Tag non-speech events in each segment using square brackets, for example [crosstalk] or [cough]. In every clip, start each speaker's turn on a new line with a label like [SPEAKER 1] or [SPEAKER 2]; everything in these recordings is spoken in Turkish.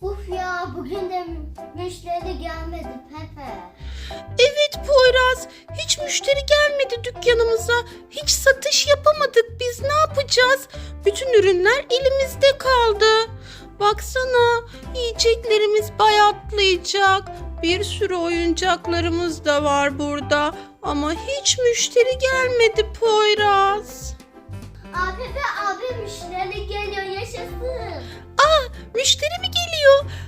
[SPEAKER 1] Uf ya bugün de müşteri gelmedi Pepe.
[SPEAKER 2] Evet Poyraz, hiç müşteri gelmedi dükkanımıza. Hiç satış yapamadık. Biz ne yapacağız? Bütün ürünler elimizde kaldı. Baksana, yiyeceklerimiz bayatlayacak. Bir sürü oyuncaklarımız da var burada. Ama hiç müşteri gelmedi Poyraz.
[SPEAKER 1] Aa Pepe abi müşteri geliyor yaşasın.
[SPEAKER 2] Aa, müşteri mi geliyor?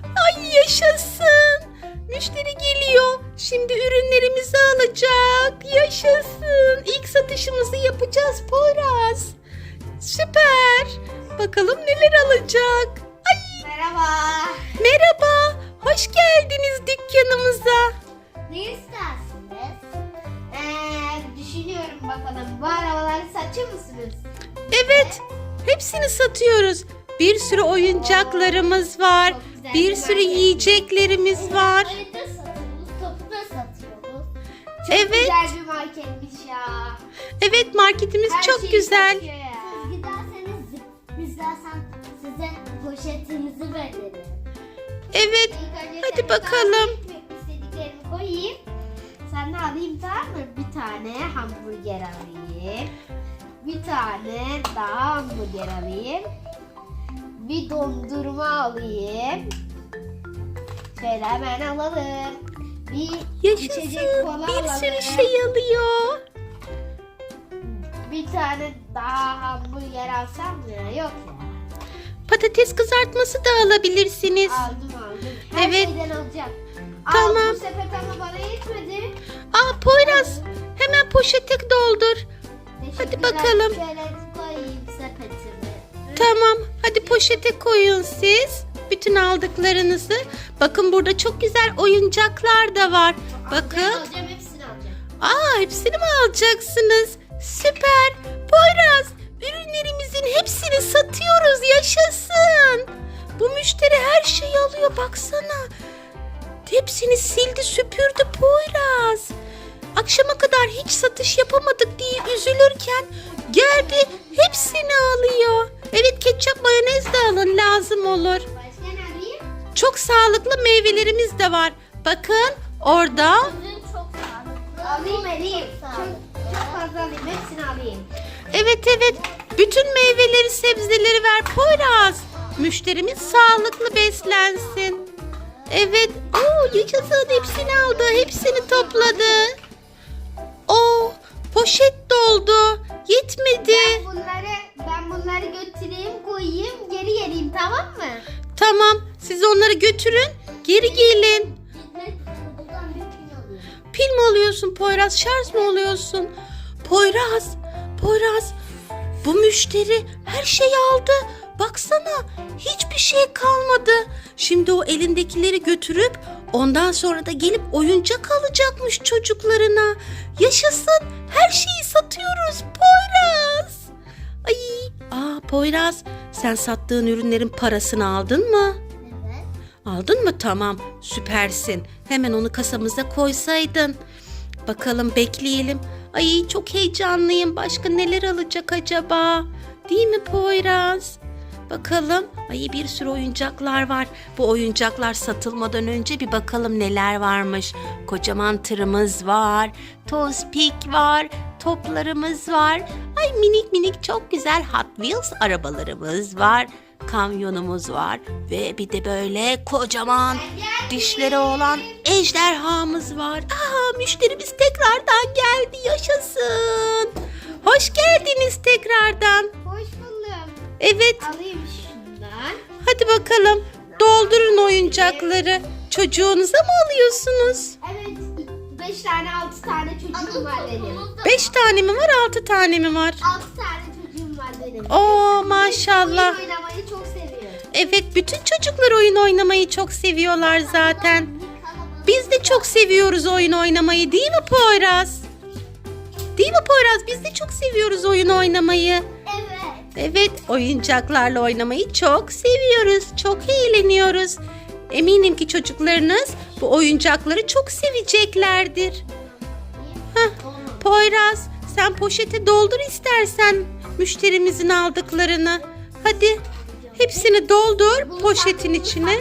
[SPEAKER 2] Ay yaşasın. Müşteri geliyor. Şimdi ürünlerimizi alacak. Yaşasın. İlk satışımızı yapacağız Poyraz. Süper. Bakalım neler alacak. Ay
[SPEAKER 1] Merhaba.
[SPEAKER 2] merhaba. Hoş geldiniz dükkanımıza.
[SPEAKER 1] Ne istersiniz? Ee, düşünüyorum bakalım. Bu arabaları satıyor musunuz?
[SPEAKER 2] Evet. Hepsini satıyoruz. Bir sürü oyuncaklarımız var. Bir sürü yiyeceklerimiz var.
[SPEAKER 1] Ayı da satıyoruz, topu da satıyoruz. Çok
[SPEAKER 2] Evet.
[SPEAKER 1] güzel bir marketmiş ya.
[SPEAKER 2] Evet marketimiz
[SPEAKER 1] Her
[SPEAKER 2] çok
[SPEAKER 1] şeyi
[SPEAKER 2] güzel.
[SPEAKER 1] satıyor ya. Siz giderseniz biz zaten size poşetinizi veririm.
[SPEAKER 2] Evet.
[SPEAKER 1] İlk önce
[SPEAKER 2] Hadi
[SPEAKER 1] senin
[SPEAKER 2] bakalım.
[SPEAKER 1] istediklerimi koyayım. Sen de alayım tamam mı? Bir tane hamburger alayım. Bir tane daha hamburger alayım. Bir dondurma alayım. Şöyle hemen alalım. Bir içecek
[SPEAKER 2] Yaşasın.
[SPEAKER 1] kola
[SPEAKER 2] Bir
[SPEAKER 1] alalım.
[SPEAKER 2] sürü şey alıyor.
[SPEAKER 1] Bir tane daha hamburger alsam mı? Yok ya.
[SPEAKER 2] Patates kızartması da alabilirsiniz.
[SPEAKER 1] Aldım aldım. Her
[SPEAKER 2] Evet.
[SPEAKER 1] şeyden alacağım.
[SPEAKER 2] Tamam.
[SPEAKER 1] Al, bu sepet ama bana yetmedi.
[SPEAKER 2] Aa Poyraz hemen poşete doldur.
[SPEAKER 1] Teşekkürler.
[SPEAKER 2] bakalım.
[SPEAKER 1] Şöyle koyayım sepetimi.
[SPEAKER 2] Tamam hadi poşete koyun siz. Bütün aldıklarınızı. Bakın burada çok güzel oyuncaklar da var. Bakın.
[SPEAKER 1] Alacağım hepsini alacağım.
[SPEAKER 2] Aa hepsini mi alacaksınız? Süper. Poyraz ürünlerimizin hepsini satıyoruz. Yaşasın. Bu müşteri her şeyi alıyor baksana. Hepsini sildi süpürdü Poyraz. Akşama kadar hiç satış yapamadık diye üzülürken geldi hepsini alıyor. Evet ketçap mayonez de alın lazım olur.
[SPEAKER 1] Başka ne alayım?
[SPEAKER 2] Çok sağlıklı meyvelerimiz de var. Bakın orada
[SPEAKER 1] Ürün çok sağlıklı. Alayım alayım. Çok, çok fazla alayım. Hepsini alayım.
[SPEAKER 2] Evet evet. Bütün meyveleri, sebzeleri ver Poyraz. Müşterimiz sağlıklı beslensin. Evet. Oo, yaşasın hepsini aldı. Hepsini topladı. Oo, poşet doldu. Yetmedi.
[SPEAKER 1] Ben bunları tamam mı?
[SPEAKER 2] Tamam. Siz onları götürün. Geri gelin.
[SPEAKER 1] Pil
[SPEAKER 2] mi alıyorsun Poyraz? Şarj mı oluyorsun? Poyraz, Poyraz. Bu müşteri her şeyi aldı. Baksana hiçbir şey kalmadı. Şimdi o elindekileri götürüp ondan sonra da gelip oyuncak alacakmış çocuklarına. Yaşasın her şeyi satıyoruz Poyraz. Aa Poyraz sen sattığın ürünlerin parasını aldın mı?
[SPEAKER 1] Evet.
[SPEAKER 2] Aldın mı? Tamam. Süpersin. Hemen onu kasamıza koysaydın. Bakalım bekleyelim. Ay çok heyecanlıyım. Başka neler alacak acaba? Değil mi Poyraz? Bakalım. Ay bir sürü oyuncaklar var. Bu oyuncaklar satılmadan önce bir bakalım neler varmış. Kocaman tırımız var. Tozpik var. Toplarımız var. Ay minik minik çok güzel Hot Wheels arabalarımız var. Kamyonumuz var ve bir de böyle kocaman dişleri olan ejderhamız var. Aa müşterimiz tekrardan geldi yaşasın. Hoş geldiniz tekrardan.
[SPEAKER 1] Hoş buldum.
[SPEAKER 2] Evet
[SPEAKER 1] Alayım şundan.
[SPEAKER 2] hadi bakalım doldurun oyuncakları. Çocuğunuza mı alıyorsunuz?
[SPEAKER 1] Evet. Beş tane altı tane çocuğum var benim.
[SPEAKER 2] Beş tane mi var altı tane mi var?
[SPEAKER 1] Altı tane çocuğum var benim.
[SPEAKER 2] Oo maşallah.
[SPEAKER 1] Oyun oynamayı çok seviyorum.
[SPEAKER 2] Evet bütün çocuklar oyun oynamayı çok seviyorlar zaten. Biz de çok seviyoruz oyun oynamayı değil mi Poyraz? Değil mi Poyraz? Biz de çok seviyoruz oyun oynamayı.
[SPEAKER 1] Evet.
[SPEAKER 2] Evet oyuncaklarla oynamayı çok seviyoruz. Çok eğleniyoruz. Eminim ki çocuklarınız bu oyuncakları çok seveceklerdir. Heh, Poyraz sen poşete doldur istersen müşterimizin aldıklarını. Hadi hepsini doldur poşetin içine.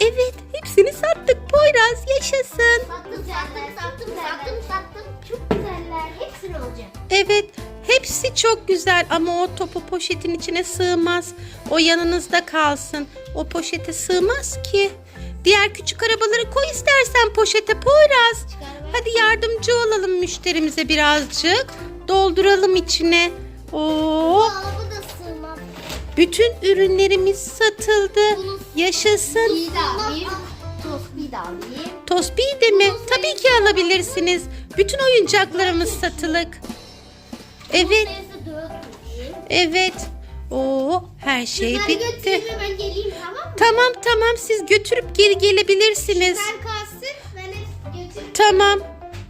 [SPEAKER 1] Evet hepsini sattık
[SPEAKER 2] Poyraz yaşasın.
[SPEAKER 1] Sattım, sattım, sattım, sattım, sattım. Çok güzeller. Hepsini alacağım.
[SPEAKER 2] Evet hepsi çok güzel ama o topu poşetin içine sığmaz. O yanınızda kalsın. O poşete sığmaz ki. Diğer küçük arabaları koy istersen poşete Poyraz. Hadi yardımcı olalım müşterimize birazcık. Dolduralım içine. Oo,
[SPEAKER 1] Araba da sığmaz.
[SPEAKER 2] bütün ürünlerimiz satıldı. Yaşasın. Tosbiyi de mi? Tabii ki alabilirsiniz. Bütün oyuncaklarımız satılık. Evet, evet. Oo, her şey
[SPEAKER 1] Bunları
[SPEAKER 2] bitti.
[SPEAKER 1] götüreyim hemen geleyim tamam mı?
[SPEAKER 2] Tamam tamam siz götürüp geri gelebilirsiniz.
[SPEAKER 1] Sen kalsın ben hep.
[SPEAKER 2] Tamam.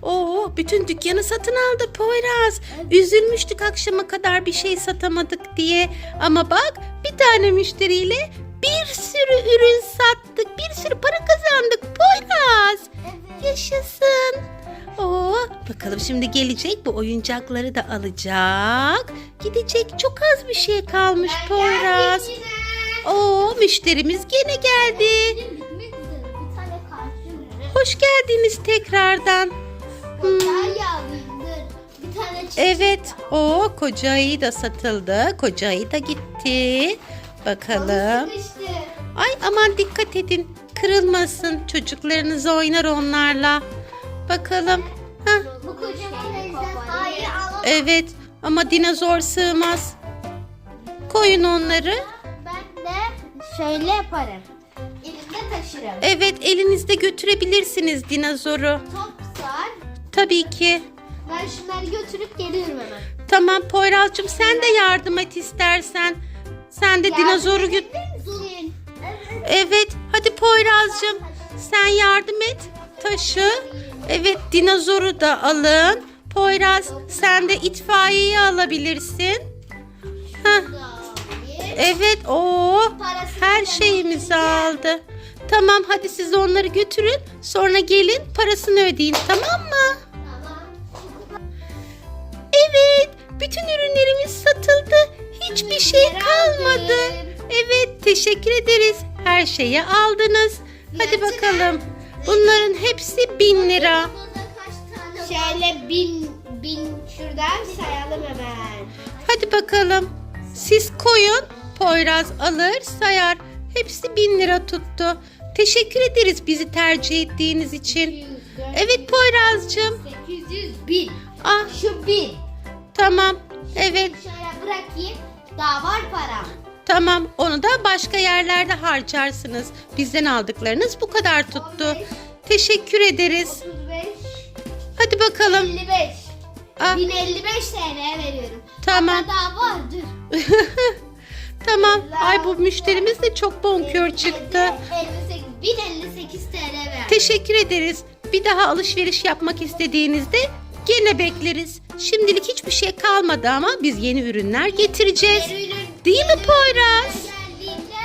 [SPEAKER 2] Oo, bütün dükkanı satın aldı Poyraz. Üzülmüştük akşama kadar bir şey satamadık diye. Ama bak bir tane müşteriyle bir sürü ürün sattık. Bir sürü para kazandık Poyraz. Yaşasın. Bakalım şimdi gelecek bu oyuncakları da alacak. Gidecek çok az bir şey kalmış Poyraz. Oo, müşterimiz gene geldi. Hoş geldiniz tekrardan.
[SPEAKER 1] Çıktı.
[SPEAKER 2] Evet, o koca ayı da satıldı. Koca ayı da gitti. Bakalım. Ay aman dikkat edin. Kırılmasın. Çocuklarınız oynar onlarla. Bakalım. Hah, evet ama dinozor sığmaz. Koyun onları.
[SPEAKER 1] Ben de şöyle yaparım. Elimde taşırım.
[SPEAKER 2] Evet elinizde götürebilirsiniz dinozoru.
[SPEAKER 1] Top sar.
[SPEAKER 2] Tabii ki.
[SPEAKER 1] Ben şunları götürüp geliyorum hemen.
[SPEAKER 2] Tamam Poyraz'cığım sen de yardım et istersen. Sen de dinozoru götür. Evet, hadi Poyraz'cığım sen yardım et. Taşı. Evet, dinozoru da alın. Poyraz sen de itfaiyeyi alabilirsin. Heh, evet, o her şeyimizi aldı. Tamam, hadi siz onları götürün. Sonra gelin parasını ödeyin, tamam mı? Evet, bütün ürünlerimiz satıldı. Hiçbir şey kalmadı. Evet, teşekkür ederiz. Her şeyi aldınız. Hadi bakalım. Bunların hepsi bin lira.
[SPEAKER 1] Şöyle bin bin şuradan sayalım hemen.
[SPEAKER 2] Hadi bakalım. Siz koyun. Poyraz alır, sayar. Hepsi bin lira tuttu. Teşekkür ederiz bizi tercih ettiğiniz için. Evet Poyraz'cığım.
[SPEAKER 1] 800 bin.
[SPEAKER 2] Ah
[SPEAKER 1] Şu bin.
[SPEAKER 2] tamam. Evet
[SPEAKER 1] Şöyle bırakayım. Daha var param.
[SPEAKER 2] tamam. Onu da başka yerlerde harcarsınız. Bizden aldıklarınız bu kadar tuttu. Teşekkür ederiz.
[SPEAKER 1] 35,
[SPEAKER 2] Hadi bakalım.
[SPEAKER 1] 55.
[SPEAKER 2] Ah,
[SPEAKER 1] 1055 TL veriyorum.
[SPEAKER 2] Tamam.
[SPEAKER 1] Hatta daha var dur. [laughs]
[SPEAKER 2] tamam. Ay bu müşterimiz de çok bonkör çıktı.
[SPEAKER 1] 58, 1058 TL ver.
[SPEAKER 2] Teşekkür ederiz. Bir daha alışveriş yapmak istediğinizde gene bekleriz. Şimdilik hiçbir şey kalmadı ama biz yeni ürünler getireceğiz. Değil mi Poyraz?